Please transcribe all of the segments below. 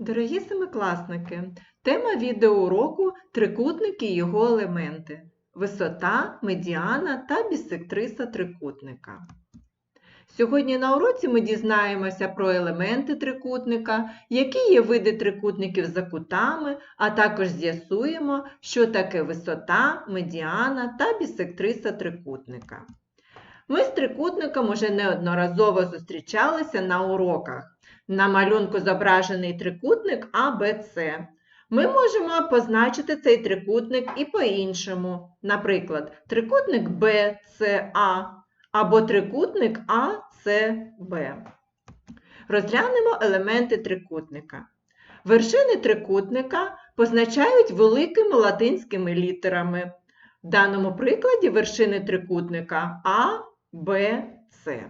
Дорогі семикласники, тема відеоуроку трикутники і його елементи. Висота, медіана та бісектриса трикутника. Сьогодні на уроці ми дізнаємося про елементи трикутника, які є види трикутників за кутами, а також з'ясуємо, що таке висота, медіана та бісектриса трикутника. Ми з трикутником уже неодноразово зустрічалися на уроках. На малюнку зображений трикутник АБЦ. Ми можемо позначити цей трикутник і по-іншому. Наприклад, трикутник БЦА або трикутник АЦБ. Розглянемо елементи трикутника. Вершини трикутника позначають великими латинськими літерами. В даному прикладі вершини трикутника А, Б, С.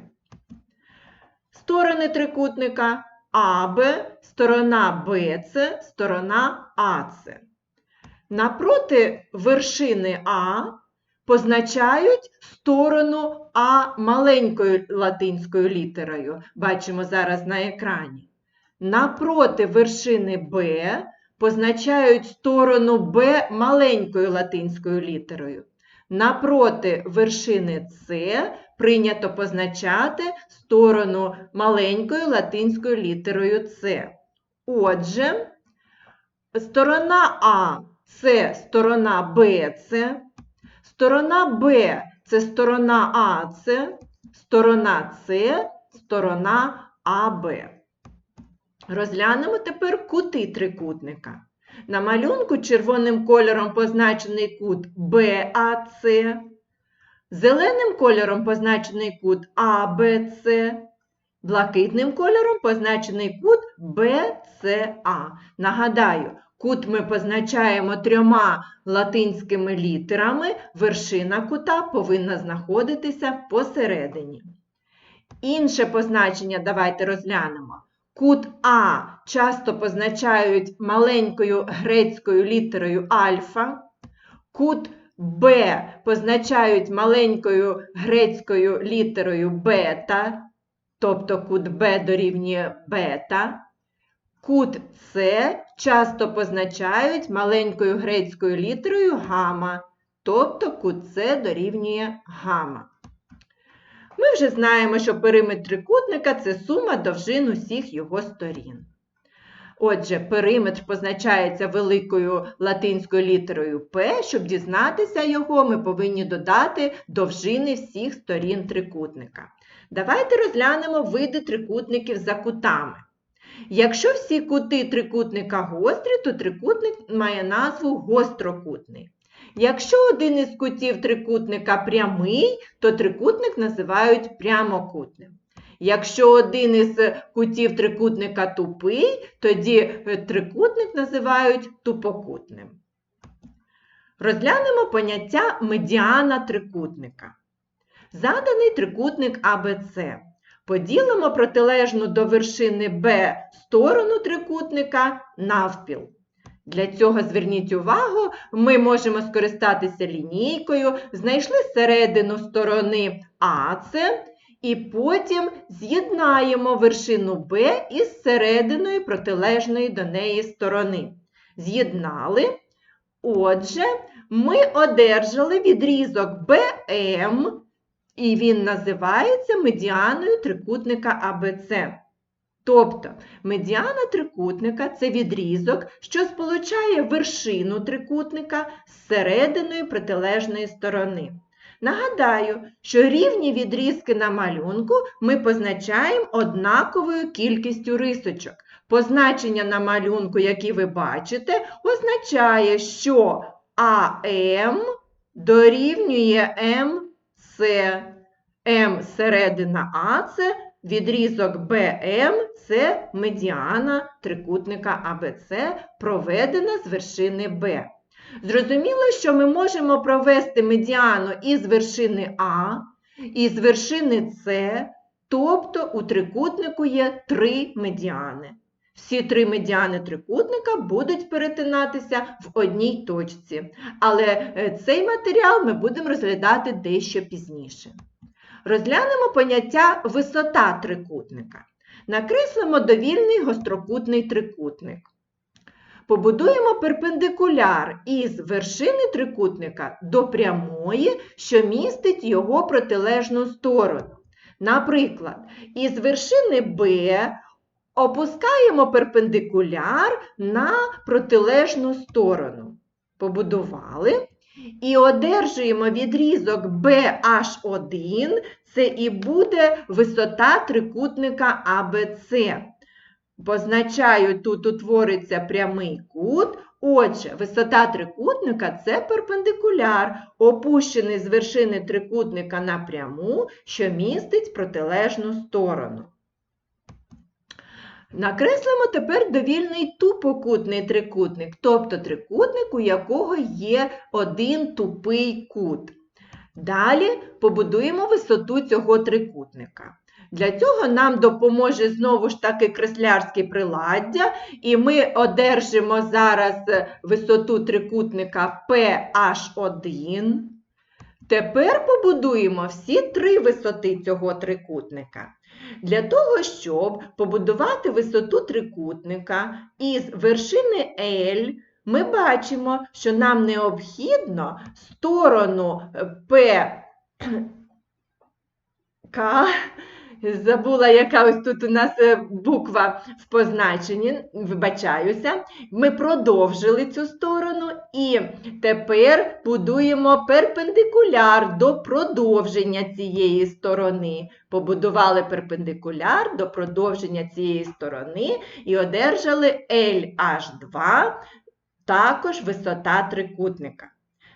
Сторони трикутника АБ, сторона БЦ, сторона АЦ. Напроти вершини А позначають сторону А маленькою латинською літерою. Бачимо зараз на екрані. Напроти вершини Б позначають сторону Б маленькою латинською літерою. Напроти вершини С прийнято позначати сторону маленькою латинською літерою С. Отже, сторона А це сторона БЦ, сторона Б це сторона АЦ, сторона С сторона АБ. Розглянемо тепер кути трикутника. На малюнку червоним кольором позначений кут БАЦ, зеленим кольором позначений кут АБЦ, блакитним кольором позначений кут БЦА. Нагадаю, кут ми позначаємо трьома латинськими літерами, вершина кута повинна знаходитися посередині. Інше позначення давайте розглянемо. Кут А часто позначають маленькою грецькою літерою альфа. Кут Б позначають маленькою грецькою літерою бета, тобто кут Б дорівнює бета. Кут С часто позначають маленькою грецькою літерою гама, тобто кут С дорівнює гама. Ми вже знаємо, що периметр трикутника це сума довжин усіх його сторін. Отже, периметр позначається великою латинською літерою П. Щоб дізнатися його, ми повинні додати довжини всіх сторін трикутника. Давайте розглянемо види трикутників за кутами. Якщо всі кути трикутника гострі, то трикутник має назву гострокутний. Якщо один із кутів трикутника прямий, то трикутник називають прямокутним. Якщо один із кутів трикутника тупий, тоді трикутник називають тупокутним. Розглянемо поняття медіана трикутника. Заданий трикутник АБЦ. Поділимо протилежну до вершини Б сторону трикутника навпіл. Для цього зверніть увагу, ми можемо скористатися лінійкою, знайшли середину сторони АЦ і потім з'єднаємо вершину Б із серединою протилежної до неї сторони. З'єднали. Отже, ми одержали відрізок БМ, і він називається медіаною трикутника АБЦ. Тобто медіана трикутника це відрізок, що сполучає вершину трикутника з серединою протилежної сторони. Нагадаю, що рівні відрізки на малюнку ми позначаємо однаковою кількістю рисочок. Позначення на малюнку, які ви бачите, означає, що АМ дорівнює МС. М середина АЦ, відрізок БМ це медіана трикутника АБЦ, проведена з вершини Б. Зрозуміло, що ми можемо провести медіану із вершини А, і з вершини С, тобто у трикутнику є три медіани. Всі три медіани трикутника будуть перетинатися в одній точці, але е, цей матеріал ми будемо розглядати дещо пізніше. Розглянемо поняття висота трикутника. Накреслимо довільний гострокутний трикутник. Побудуємо перпендикуляр із вершини трикутника до прямої, що містить його протилежну сторону. Наприклад, із вершини Б опускаємо перпендикуляр на протилежну сторону. Побудували. І одержуємо відрізок BH1, це і буде висота трикутника ABC. Позначаю, тут утвориться прямий кут. Отже, висота трикутника це перпендикуляр, опущений з вершини трикутника напряму, що містить протилежну сторону. Накреслимо тепер довільний тупокутний трикутник, тобто трикутник, у якого є один тупий кут. Далі побудуємо висоту цього трикутника. Для цього нам допоможе знову ж таки креслярське приладдя, і ми одержимо зараз висоту трикутника PH1. Тепер побудуємо всі три висоти цього трикутника. Для того, щоб побудувати висоту трикутника із вершини L, ми бачимо, що нам необхідно сторону P К, забула, яка ось тут у нас е, буква в позначенні, вибачаюся, ми продовжили цю сторону і тепер будуємо перпендикуляр до продовження цієї сторони. Побудували перпендикуляр до продовження цієї сторони і одержали LH2, також висота трикутника.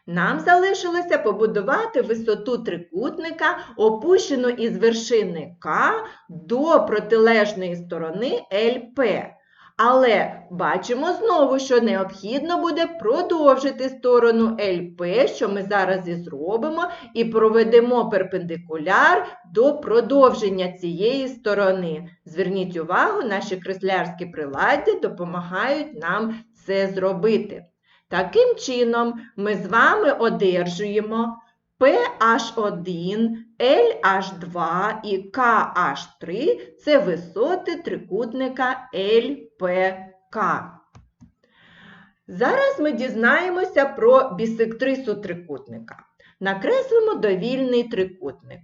Нам залишилося побудувати висоту трикутника, опущену із вершини К до протилежної сторони ЛП. Але бачимо знову, що необхідно буде продовжити сторону ЛП, що ми зараз і зробимо, і проведемо перпендикуляр до продовження цієї сторони. Зверніть увагу, наші креслярські приладдя допомагають нам це зробити. Таким чином, ми з вами одержуємо PH1, LH2 і KH3 це висоти трикутника LPK. Зараз ми дізнаємося про бісектрису трикутника. Накреслимо довільний трикутник.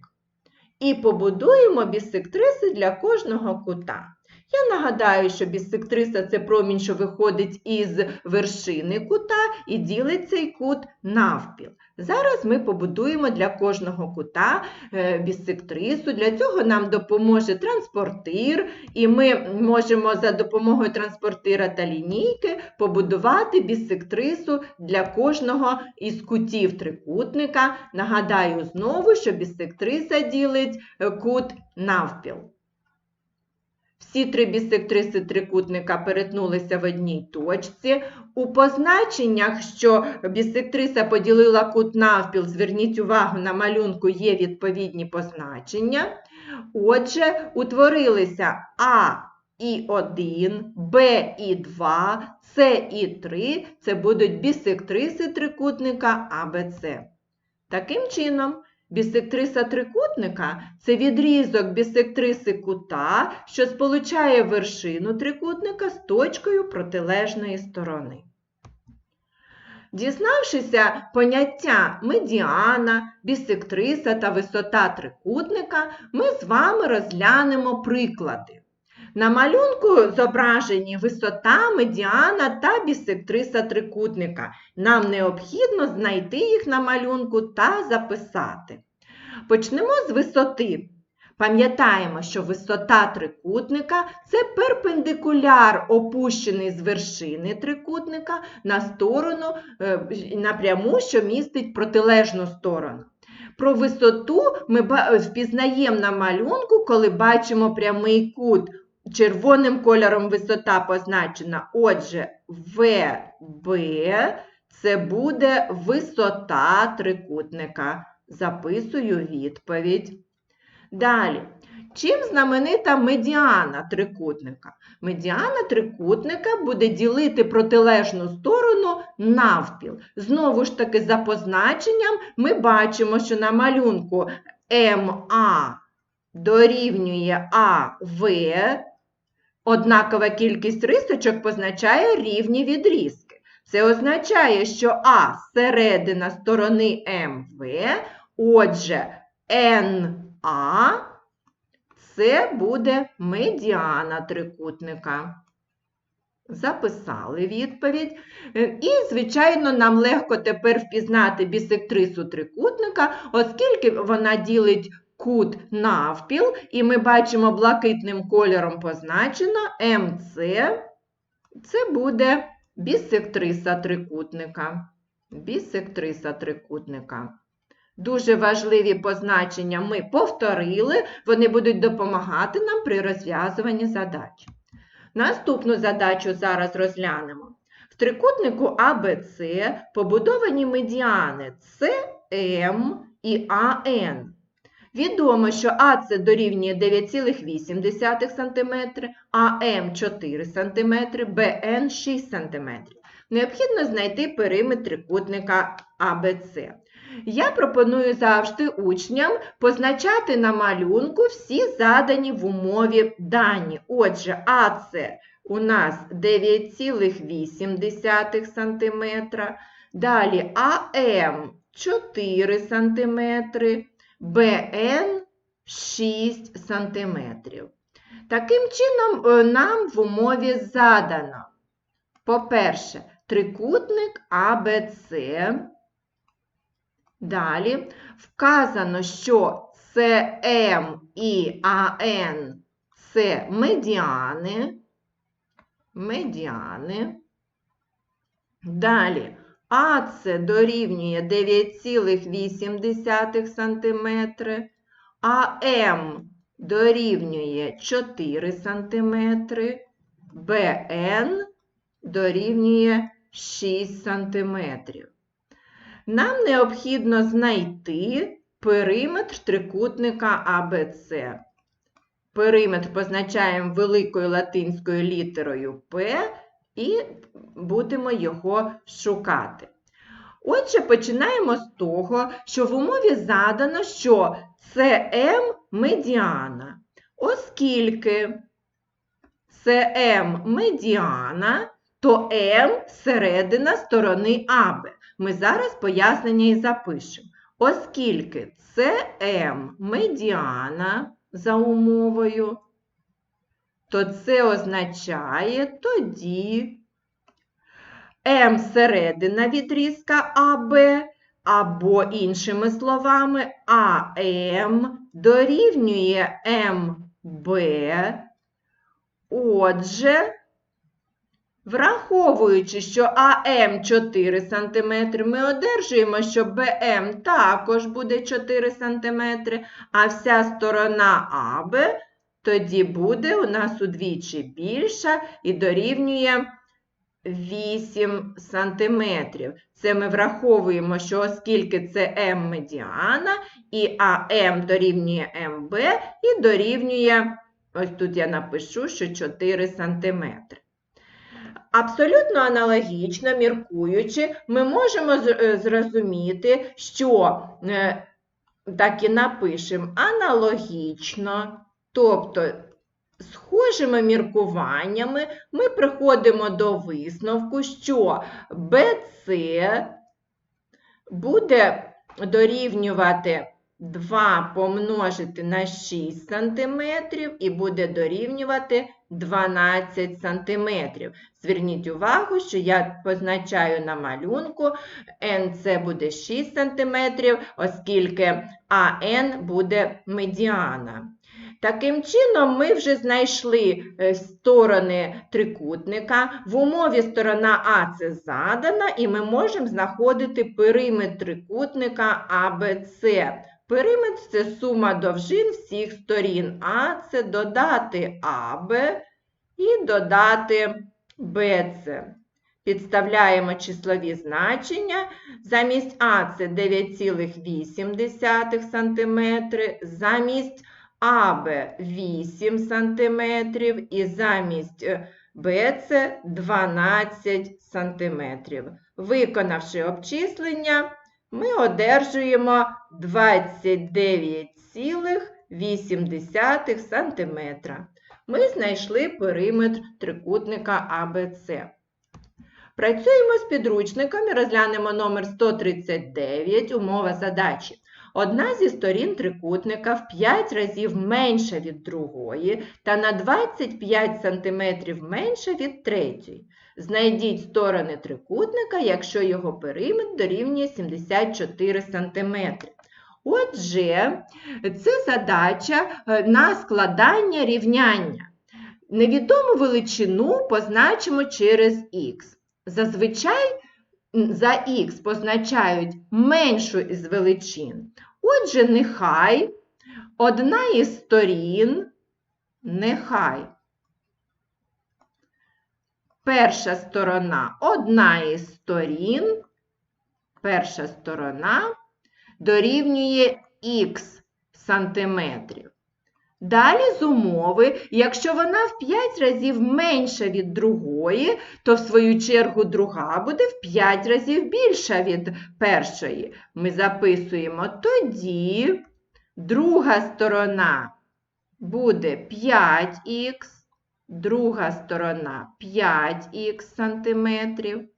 І побудуємо бісектриси для кожного кута. Я нагадаю, що бісектриса це промінь, що виходить із вершини кута і ділить цей кут навпіл. Зараз ми побудуємо для кожного кута е, бісектрису. Для цього нам допоможе транспортир, і ми можемо за допомогою транспортира та лінійки побудувати бісектрису для кожного із кутів трикутника. Нагадаю знову, що бісектриса ділить е, кут навпіл. Всі три бісектриси трикутника перетнулися в одній точці. У позначеннях, що бісектриса поділила кут навпіл, зверніть увагу, на малюнку є відповідні позначення. Отже, утворилися А і 1, Б і 2, С і 3 це будуть бісектриси трикутника АБЦ. Таким чином, Бісектриса трикутника це відрізок бісектриси кута, що сполучає вершину трикутника з точкою протилежної сторони. Дізнавшися поняття медіана, бісектриса та висота трикутника, ми з вами розглянемо приклади. На малюнку зображені висота, медіана та бісектриса трикутника. Нам необхідно знайти їх на малюнку та записати. Почнемо з висоти. Пам'ятаємо, що висота трикутника це перпендикуляр, опущений з вершини трикутника на сторону е, напряму, що містить протилежну сторону. Про висоту ми впізнаємо на малюнку, коли бачимо прямий кут червоним кольором висота позначена. Отже, ВБ це буде висота трикутника. Записую відповідь. Далі. Чим знаменита медіана трикутника? Медіана трикутника буде ділити протилежну сторону навпіл. Знову ж таки, за позначенням ми бачимо, що на малюнку МА дорівнює АВ, Однакова кількість рисочок позначає рівні відрізки. Це означає, що А середина сторони МВ, отже, НА це буде медіана трикутника. Записали відповідь. Е, І, звичайно, нам легко тепер впізнати бісектрису трикутника, оскільки вона ділить кут навпіл, і ми бачимо блакитним кольором позначено МЦ. Це буде бісектриса трикутника. Бісектриса трикутника. Дуже важливі позначення ми повторили, вони будуть допомагати нам при розв'язуванні задач. Наступну задачу зараз розглянемо. В трикутнику АБЦ побудовані медіани СМ і АН. Відомо, що АЦ дорівнює 9,8 см, АМ 4 см, БН 6 см. Необхідно знайти периметр трикутника АБЦ. Я пропоную завжди учням позначати на малюнку всі задані в умові дані. Отже, АЦ у нас 9,8 см, далі АМ 4 см, БН 6 см. Таким чином, е, нам в умові задано, по-перше, трикутник АБЦ. Далі вказано, що СМ і АН це медіани. Медіани. Далі АЦ дорівнює 9,8 см, АМ дорівнює 4 см, БН дорівнює 6 см. Нам необхідно знайти периметр трикутника АБЦ. Периметр позначаємо великою латинською літерою П і будемо його шукати. Отже, починаємо з того, що в умові задано, що СМ медіана. Оскільки СМ медіана, то М середина сторони АБ. Ми зараз пояснення і запишемо. Оскільки СМ медіана за умовою, то це означає тоді М середина відрізка АБ, або, іншими словами, АМ дорівнює МБ. Отже, Враховуючи, що АМ 4 см, ми одержуємо, що БМ також буде 4 см, а вся сторона АБ тоді буде у нас удвічі більша і дорівнює 8 см. Це ми враховуємо, що оскільки це М медіана, і АМ дорівнює МБ, і дорівнює, ось тут я напишу, що 4 см. Абсолютно аналогічно, міркуючи, ми можемо е, зрозуміти, що е, так і напишемо аналогічно, тобто схожими міркуваннями ми приходимо до висновку, що BC буде дорівнювати 2 помножити на 6 см і буде дорівнювати 12 см. Зверніть увагу, що я позначаю на малюнку, НЦ буде 6 см, оскільки АН буде медіана. Таким чином, ми вже знайшли е, сторони трикутника. В умові сторона А це задана, і ми можемо знаходити периметр трикутника АБЦ. Периметр це сума довжин всіх сторін. А це додати АБ і додати БЦ. Підставляємо числові значення. Замість А це 9,8 см, замість АБ 8 см і замість БЦ 12 см. Виконавши обчислення, ми одержуємо 29,8 см. Ми знайшли периметр трикутника АБЦ. Працюємо з підручниками, розглянемо номер 139, умова задачі. Одна зі сторін трикутника в 5 разів менша від другої та на 25 см менша від третьої. Знайдіть сторони трикутника, якщо його периметр дорівнює 74 см. Отже, це задача е, на складання рівняння. Невідому величину позначимо через х. Зазвичай за х позначають меншу із величин. Отже, нехай одна із сторін, нехай перша сторона, одна із сторін, перша сторона дорівнює х сантиметрів. Далі з умови, якщо вона в 5 разів менша від другої, то в свою чергу друга буде в 5 разів більша від першої. Ми записуємо тоді друга сторона буде 5х, друга сторона 5х сантиметрів,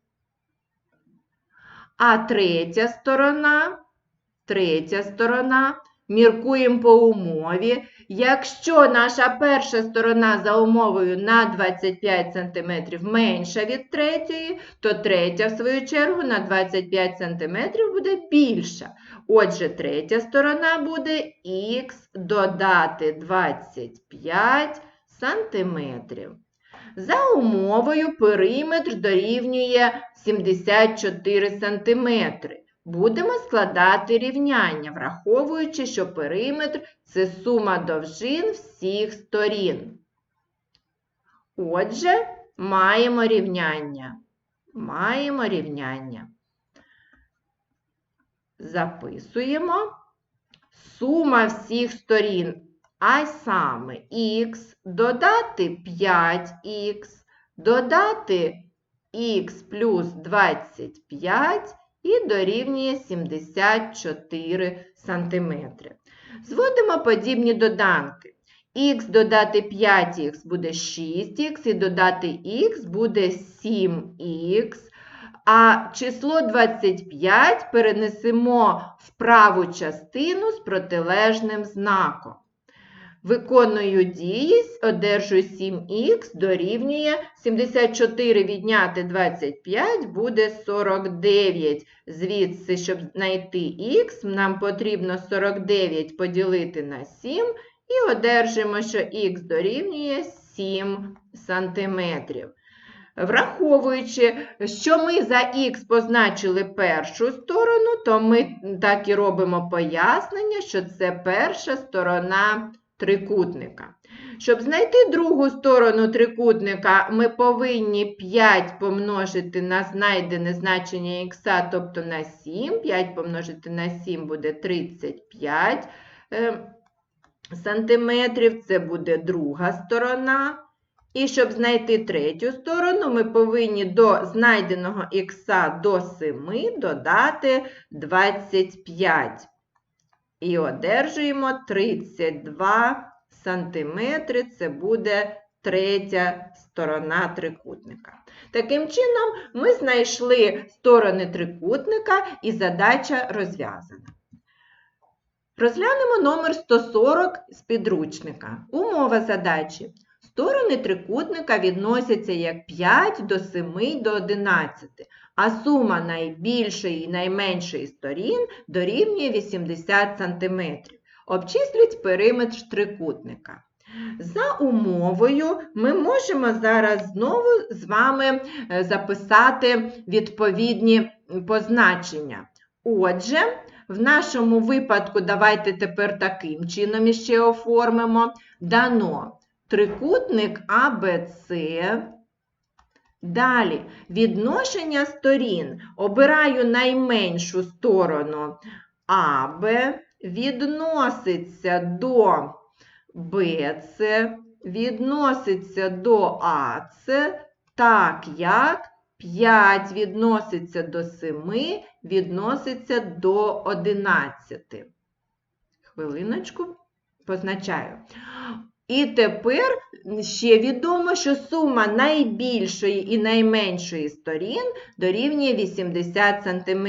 а третя сторона, третя сторона, міркуємо по умові, Якщо наша перша сторона за умовою на 25 см менша від третьої, то третя, в свою чергу, на 25 см буде більша. Отже, третя сторона буде х додати 25 см. За умовою периметр дорівнює 74 см. Будемо складати рівняння, враховуючи, що периметр це сума довжин всіх сторін. Отже, маємо рівняння. Маємо рівняння. Записуємо сума всіх сторін, а саме х додати 5х, додати х плюс 25 і дорівнює 74 см. Зводимо подібні доданки. Х додати 5х буде 6х, і додати х буде 7х. А число 25 перенесемо в праву частину з протилежним знаком. Виконую дії, одержую 7х, дорівнює 74 відняти 25 буде 49. Звідси, щоб знайти х, нам потрібно 49 поділити на 7 і одержимо, що х дорівнює 7 см. Враховуючи, що ми за х позначили першу сторону, то ми так і робимо пояснення, що це перша сторона трикутника. Щоб знайти другу сторону трикутника, ми повинні 5 помножити на знайдене значення х, тобто на 7. 5 помножити на 7 буде 35 е, сантиметрів, це буде друга сторона. І щоб знайти третю сторону, ми повинні до знайденого х до 7 додати 25. І одержуємо 32 сантиметри, це буде третя сторона трикутника. Таким чином, ми знайшли сторони трикутника і задача розв'язана. Розглянемо номер 140 з підручника. Умова задачі. Сторони трикутника відносяться як 5 до 7 до 11, а сума найбільшої і найменшої сторін дорівнює 80 см. Обчисліть периметр трикутника. За умовою ми можемо зараз знову з вами е, записати відповідні позначення. Отже, в нашому випадку давайте тепер таким чином іще оформимо. Дано трикутник АБЦ. Далі відношення сторін. Обираю найменшу сторону АБ, відноситься до БЦ, відноситься до АЦ, так як 5 відноситься до 7, відноситься до 11. Хвилиночку позначаю. І тепер ще відомо, що сума найбільшої і найменшої сторін дорівнює 80 см.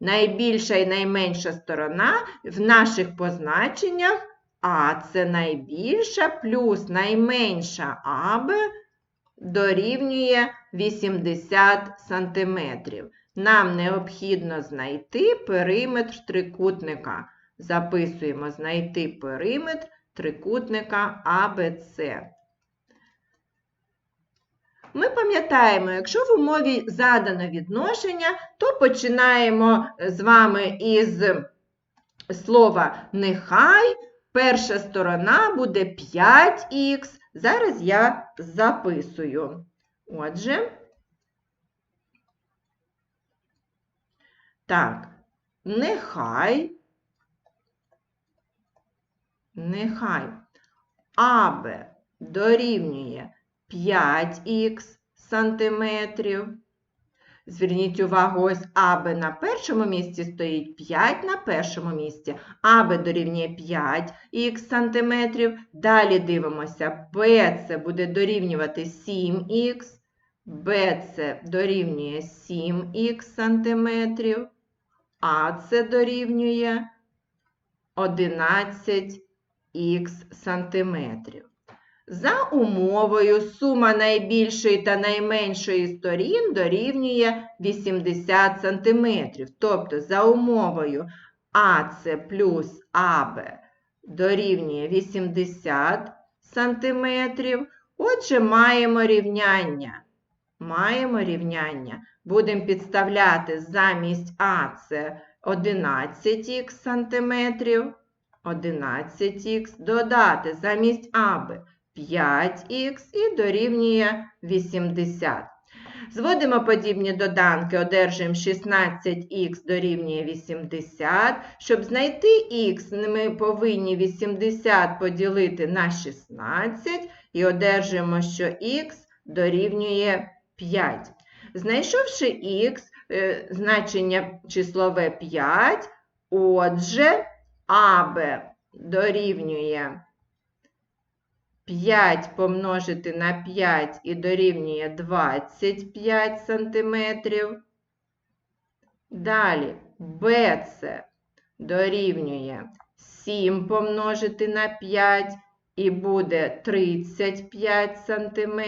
Найбільша і найменша сторона в наших позначеннях А це найбільша плюс найменша АБ дорівнює 80 см. Нам необхідно знайти периметр трикутника. Записуємо знайти периметр трикутника АБЦ. Ми пам'ятаємо, якщо в умові задано відношення, то починаємо з вами із слова нехай. Перша сторона буде 5х. Зараз я записую. Отже, так, нехай, нехай АБ дорівнює 5х сантиметрів. Зверніть увагу, ось АБ на першому місці стоїть 5 на першому місці. АБ дорівнює 5х сантиметрів. Далі дивимося, БЦ буде дорівнювати 7х, БЦ дорівнює 7х сантиметрів, АЦ дорівнює 11х сантиметрів. За умовою сума найбільшої та найменшої сторін дорівнює 80 см. Тобто за умовою АЦ плюс АБ дорівнює 80 см. Отже, маємо рівняння. Маємо рівняння. Будемо підставляти замість АЦ 11х сантиметрів. 11х додати замість АБ 5х і дорівнює 80. Зводимо подібні доданки, одержуємо 16х дорівнює 80. Щоб знайти х, ми повинні 80 поділити на 16 і одержуємо, що х дорівнює 5. Знайшовши х, е, значення числове 5, отже, АБ дорівнює 5 помножити на 5 і дорівнює 25 см. Далі БЦ дорівнює 7 помножити на 5 і буде 35 см.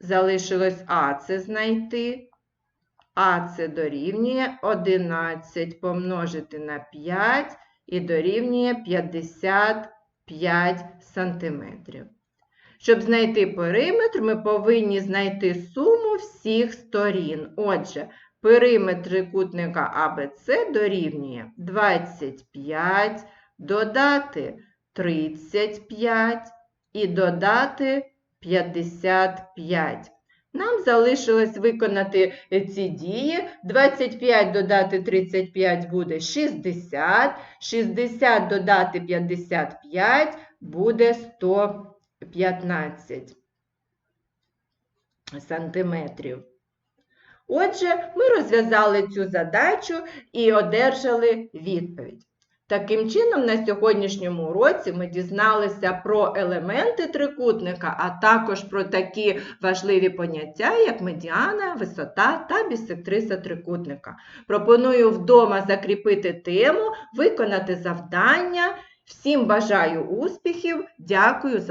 Залишилось АЦ знайти. АЦ дорівнює 11 помножити на 5 і дорівнює 55 сантиметрів. Щоб знайти периметр, ми повинні знайти суму всіх сторін. Отже, периметр трикутника АБЦ дорівнює 25, додати 35 і додати 55. Нам залишилось виконати ці дії. 25 додати 35 буде 60, 60 додати 55 буде 115 сантиметрів. Отже, ми розв'язали цю задачу і одержали відповідь. Таким чином, на сьогоднішньому уроці ми дізналися про елементи трикутника, а також про такі важливі поняття, як медіана, висота та бісектриса трикутника. Пропоную вдома закріпити тему, виконати завдання. Всім бажаю успіхів! Дякую за